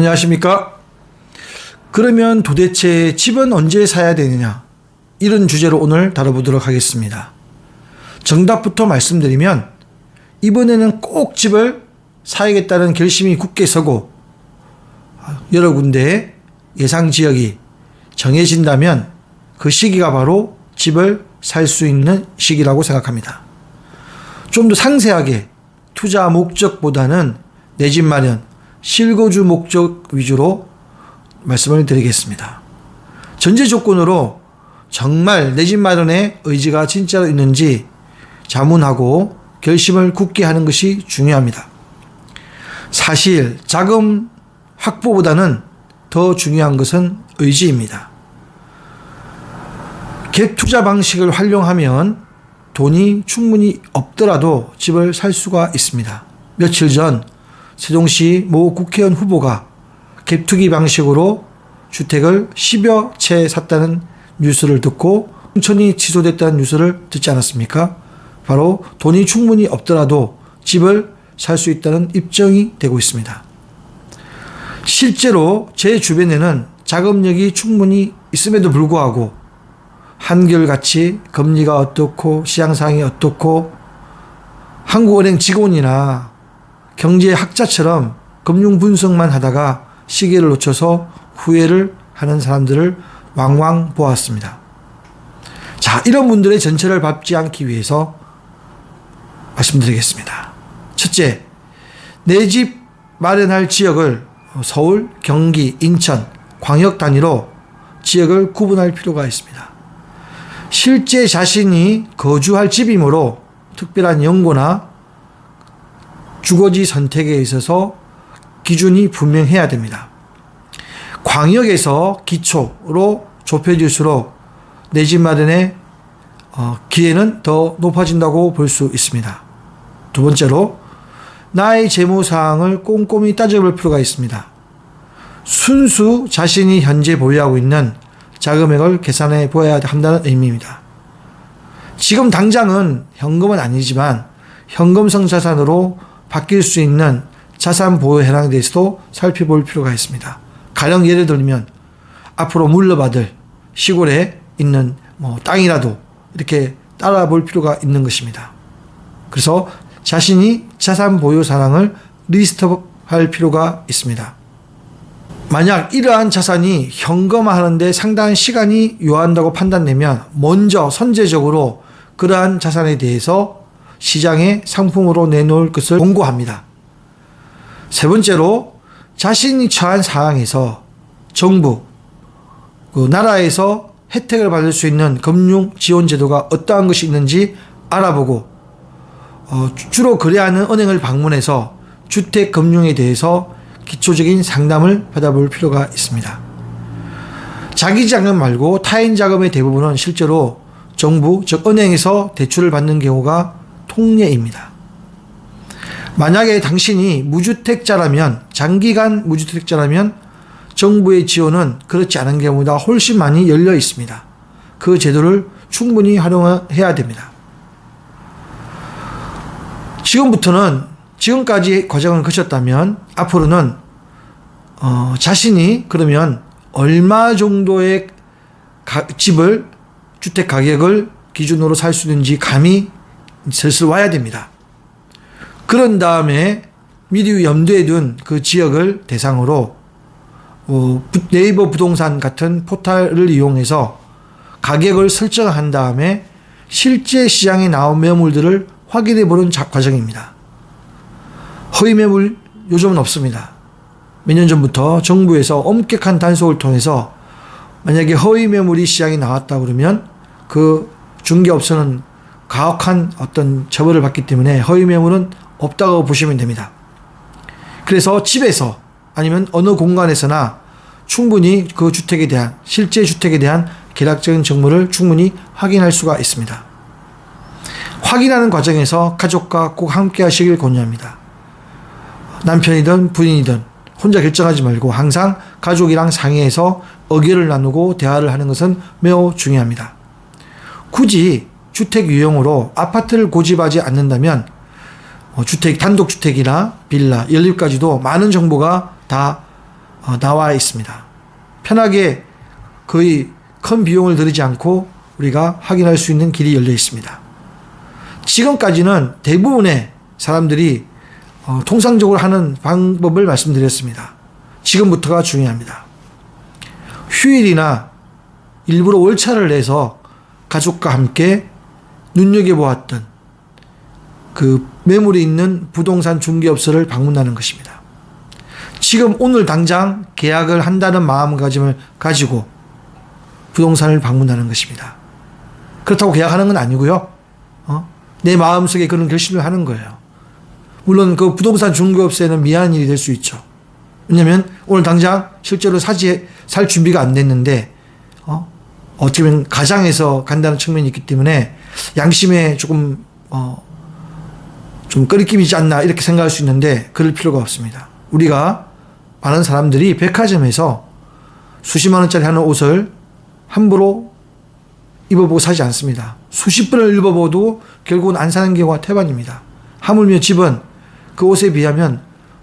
안녕하십니까? 그러면 도대체 집은 언제 사야 되느냐? 이런 주제로 오늘 다뤄보도록 하겠습니다. 정답부터 말씀드리면 이번에는 꼭 집을 사야겠다는 결심이 굳게 서고 여러 군데 예상 지역이 정해진다면 그 시기가 바로 집을 살 수 있는 시기라고 생각합니다. 좀 더 상세하게 투자 목적보다는 내 집 마련, 실거주 목적 위주로 말씀을 드리겠습니다. 전제 조건으로 정말 내 집 마련에 의지가 진짜로 있는지 자문하고 결심을 굳게 하는 것이 중요합니다. 사실 자금 확보보다는 더 중요한 것은 의지입니다. 갭 투자 방식을 활용하면 돈이 충분히 없더라도 집을 살 수가 있습니다. 며칠 전 세종시 모 국회의원 후보가 갭투기 방식으로 주택을 10여 채 샀다는 뉴스를 듣고 공천이 취소됐다는 뉴스를 듣지 않았습니까? 바로 돈이 충분히 없더라도 집을 살 수 있다는 입증이 되고 있습니다. 실제로 제 주변에는 자금력이 충분히 있음에도 불구하고 한결같이 금리가 어떻고 시장 상황이 어떻고 한국은행 직원이나 경제학자처럼 금융 분석만 하다가 시기를 놓쳐서 후회를 하는 사람들을 왕왕 보았습니다. 자, 이런 분들의 전체를 밟지 않기 위해서 말씀드리겠습니다. 첫째, 내 집 마련할 지역을 서울, 경기, 인천, 광역 단위로 지역을 구분할 필요가 있습니다. 실제 자신이 거주할 집이므로 특별한 연고나 주거지 선택에 있어서 기준이 분명해야 됩니다. 광역에서 기초로 좁혀질수록 내 집 마련의 어, 기회는 더 높아진다고 볼 수 있습니다. 두 번째로 나의 재무 사항을 꼼꼼히 따져볼 필요가 있습니다. 순수 자신이 현재 보유하고 있는 자금액을 계산해 보아야 한다는 의미입니다. 지금 당장은 현금은 아니지만 현금성 자산으로 바뀔 수 있는 자산 보유 해당에 대해서도 살펴볼 필요가 있습니다. 가령 예를 들면 앞으로 물려받을 시골에 있는 뭐 땅이라도 이렇게 따라 볼 필요가 있는 것입니다. 그래서 자신이 자산 보유 사항을 리스트할 필요가 있습니다. 만약 이러한 자산이 현금화하는데 상당한 시간이 요한다고 판단되면 먼저 선제적으로 그러한 자산에 대해서 시장에 상품으로 내놓을 것을 권고합니다. 세 번째로 자신이 처한 상황에서 정부, 그 나라에서 혜택을 받을 수 있는 금융 지원 제도가 어떠한 것이 있는지 알아보고 어, 주로 거래하는 은행을 방문해서 주택 금융에 대해서 기초적인 상담을 받아볼 필요가 있습니다. 자기 자금 말고 타인 자금의 대부분은 실제로 정부, 즉 은행에서 대출을 받는 경우가 통례입니다. 만약에 당신이 무주택자라면, 장기간 무주택자라면 정부의 지원은 그렇지 않은 경우보다 훨씬 많이 열려 있습니다. 그 제도를 충분히 활용해야 됩니다. 지금부터는 지금까지 과정을 거쳤다면 앞으로는 어, 자신이 그러면 얼마 정도의 가, 집을 주택 가격을 기준으로 살 수 있는지 감이 슬슬 와야 됩니다. 그런 다음에 미리 염두에 둔 그 지역을 대상으로 어, 네이버 부동산 같은 포탈을 이용해서 가격을 설정한 다음에 실제 시장에 나온 매물들을 확인해 보는 과정입니다. 허위 매물 요즘은 없습니다. 몇 년 전부터 정부에서 엄격한 단속을 통해서 만약에 허위 매물이 시장에 나왔다 그러면 그 중개업소는 가혹한 어떤 처벌을 받기 때문에 허위 매물은 없다고 보시면 됩니다. 그래서 집에서 아니면 어느 공간에서나 충분히 그 주택에 대한 실제 주택에 대한 계략적인 정보를 충분히 확인할 수가 있습니다. 확인하는 과정에서 가족과 꼭 함께 하시길 권유합니다. 남편이든 부인이든 혼자 결정하지 말고 항상 가족이랑 상의해서 의견을 나누고 대화를 하는 것은 매우 중요합니다. 굳이 주택 유형으로 아파트를 고집하지 않는다면 어, 주택 단독주택이나 빌라, 연립까지도 많은 정보가 다 어, 나와 있습니다. 편하게 거의 큰 비용을 들이지 않고 우리가 확인할 수 있는 길이 열려 있습니다. 지금까지는 대부분의 사람들이 어, 통상적으로 하는 방법을 말씀드렸습니다. 지금부터가 중요합니다. 휴일이나 일부러 월차를 내서 가족과 함께 눈여겨보았던 그 매물이 있는 부동산 중개업소를 방문하는 것입니다. 지금 오늘 당장 계약을 한다는 마음가짐을 가지고 부동산을 방문하는 것입니다. 그렇다고 계약하는 건 아니고요. 어? 내 마음속에 그런 결심을 하는 거예요. 물론 그 부동산 중개업소에는 미안한 일이 될 수 있죠. 왜냐면 오늘 당장 실제로 사지, 살 준비가 안 됐는데, 어? 어떻게 보면 가장에서 간다는 측면이 있기 때문에 양심에 조금, 어, 좀 꺼리낌이지 않나 이렇게 생각할 수 있는데 그럴 필요가 없습니다. 우리가 많은 사람들이 백화점에서 수십만 원짜리 하는 옷을 함부로 입어보고 사지 않습니다. 수십 번을 입어봐도 결국은 안 사는 경우가 태반입니다. 하물며 집은 그 옷에 비하면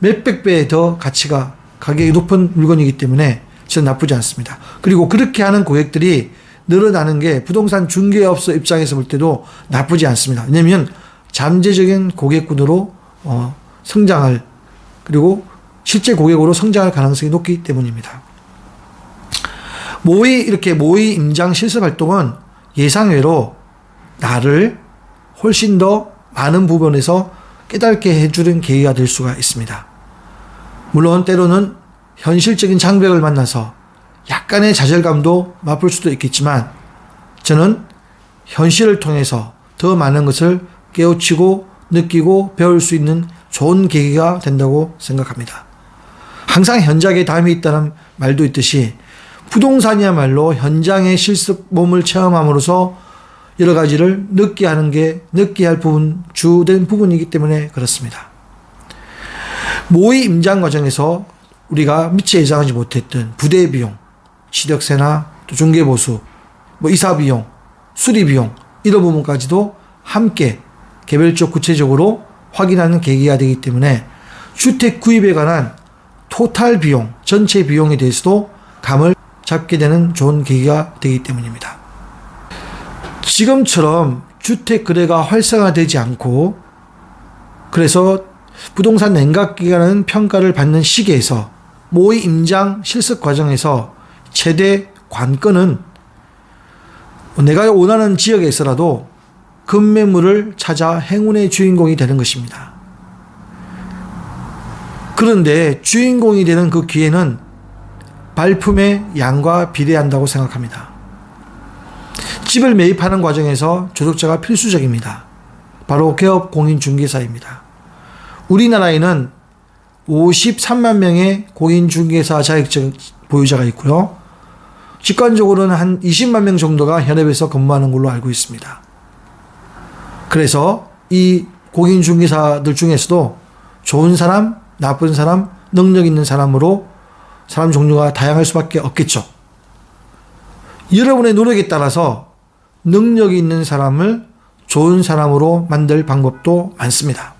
몇백 배더 가치가 가격이 높은 물건이기 때문에 저는 나쁘지 않습니다. 그리고 그렇게 하는 고객들이 늘어나는 게 부동산 중개업소 입장에서 볼 때도 나쁘지 않습니다. 왜냐하면 잠재적인 고객군으로 어, 성장할 그리고 실제 고객으로 성장할 가능성이 높기 때문입니다. 모의 이렇게 모의 임장 실습 활동은 예상외로 나를 훨씬 더 많은 부분에서 깨닫게 해주는 계기가 될 수가 있습니다. 물론 때로는 현실적인 장벽을 만나서 약간의 좌절감도 맛볼 수도 있겠지만 저는 현실을 통해서 더 많은 것을 깨우치고 느끼고 배울 수 있는 좋은 계기가 된다고 생각합니다. 항상 현장에 담이 있다는 말도 있듯이 부동산이야말로 현장의 실습 몸을 체험함으로써 여러 가지를 느끼 하는 게 느끼 할 부분 주된 부분이기 때문에 그렇습니다. 모의 임장 과정에서 우리가 미처 예상하지 못했던 부대 비용, 시력세나 또 중개 보수, 뭐 이사 비용, 수리 비용 이런 부분까지도 함께 개별적 구체적으로 확인하는 계기가 되기 때문에 주택 구입에 관한 토탈 비용, 전체 비용에 대해서도 감을 잡게 되는 좋은 계기가 되기 때문입니다. 지금처럼 주택 거래가 활성화되지 않고 그래서 부동산 냉각 기간은 평가를 받는 시기에서 모의 임장 실습 과정에서 최대 관건은 내가 원하는 지역에서라도 급매물을 찾아 행운의 주인공이 되는 것입니다. 그런데 주인공이 되는 그 기회는 발품의 양과 비례한다고 생각합니다. 집을 매입하는 과정에서 조력자가 필수적입니다. 바로 개업 공인 중개사입니다. 우리나라에는 53만 명의 공인중개사 자격증 보유자가 있고요. 직관적으로는 한 20만 명 정도가 현업에서 근무하는 걸로 알고 있습니다. 그래서 이 공인중개사들 중에서도 좋은 사람, 나쁜 사람, 능력 있는 사람으로 사람 종류가 다양할 수밖에 없겠죠. 여러분의 노력에 따라서 능력이 있는 사람을 좋은 사람으로 만들 방법도 많습니다.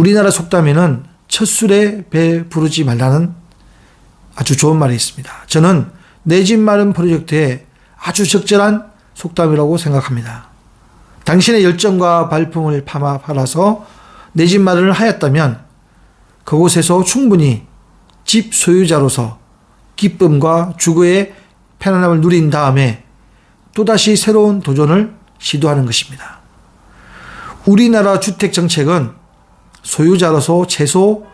우리나라 속담에는 첫 술에 배 부르지 말라는 아주 좋은 말이 있습니다. 저는 내 집 마련 프로젝트에 아주 적절한 속담이라고 생각합니다. 당신의 열정과 발품을 파마 팔아서 내 집 마련을 하였다면 그곳에서 충분히 집 소유자로서 기쁨과 주거의 편안함을 누린 다음에 또다시 새로운 도전을 시도하는 것입니다. 우리나라 주택 정책은 소유자로서 최소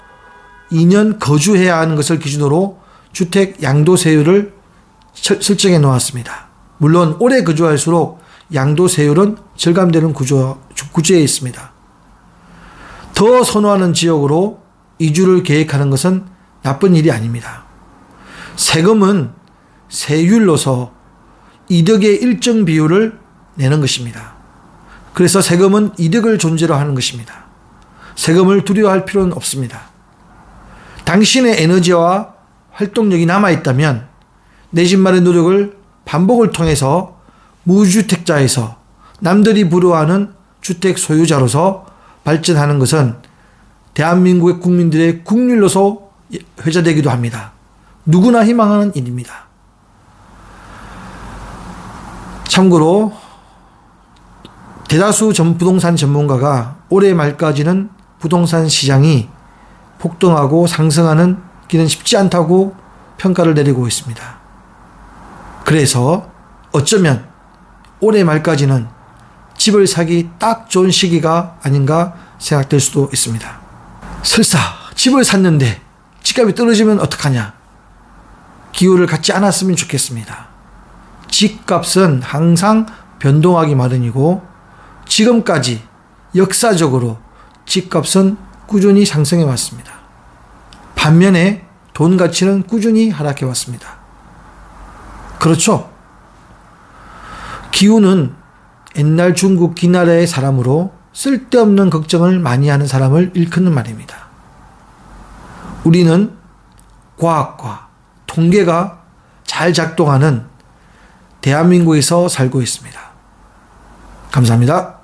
2년 거주해야 하는 것을 기준으로 주택 양도세율을 설정해 놓았습니다. 물론 오래 거주할수록 양도세율은 절감되는 구조, 구조에 있습니다. 더 선호하는 지역으로 이주를 계획하는 것은 나쁜 일이 아닙니다. 세금은 세율로서 이득의 일정 비율을 내는 것입니다. 그래서 세금은 이득을 존재로 하는 것입니다. 세금을 두려워할 필요는 없습니다. 당신의 에너지와 활동력이 남아있다면 내집 마련 노력을 반복을 통해서 무주택자에서 남들이 부러워하는 주택 소유자로서 발전하는 것은 대한민국의 국민들의 국률로서 회자되기도 합니다. 누구나 희망하는 일입니다. 참고로 대다수 전 부동산 전문가가 올해 말까지는 부동산 시장이 폭등하고 상승하는 길은 쉽지 않다고 평가를 내리고 있습니다. 그래서 어쩌면 올해 말까지는 집을 사기 딱 좋은 시기가 아닌가 생각될 수도 있습니다. 설사 집을 샀는데 집값이 떨어지면 어떡하냐? 기후를 갖지 않았으면 좋겠습니다. 집값은 항상 변동하기 마련이고 지금까지 역사적으로 집값은 꾸준히 상승해 왔습니다. 반면에 돈 가치는 꾸준히 하락해 왔습니다. 그렇죠? 기후는 옛날 중국 기나라의 사람으로 쓸데없는 걱정을 많이 하는 사람을 일컫는 말입니다. 우리는 과학과 통계가 잘 작동하는 대한민국에서 살고 있습니다. 감사합니다.